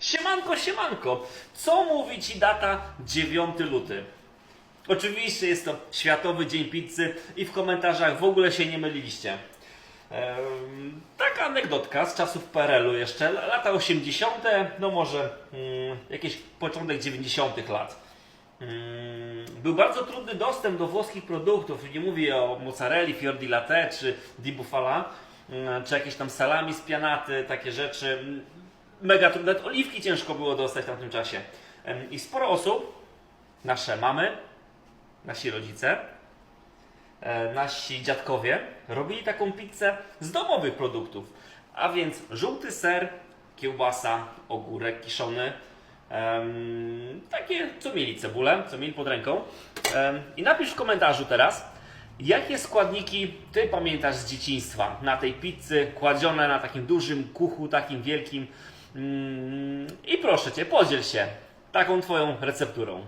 Siemanko, siemanko! Co mówi Ci data 9 luty? Oczywiście jest to Światowy Dzień Pizzy i w komentarzach w ogóle się nie myliliście. Ehm, taka anegdotka z czasów PRL-u jeszcze, lata 80., no może mm, jakieś początek 90. lat. Mm, Był bardzo trudny dostęp do włoskich produktów. Nie mówię o mozzarelli, fior di latte czy di bufala, mm, czy jakieś tam salami z pianaty, takie rzeczy. Mega trudne. Oliwki ciężko było dostać w tamtym czasie. I sporo osób, nasze mamy, nasi rodzice, e, nasi dziadkowie robili taką pizzę z domowych produktów. A więc żółty ser, kiełbasa, ogórek kiszony, takie co mieli cebulę, co mieli pod ręką. I napisz w komentarzu teraz, jakie składniki ty pamiętasz z dzieciństwa na tej pizzy kładzione na takim dużym kuchu, takim wielkim. Mm, I proszę cię, podziel się taką twoją recepturą.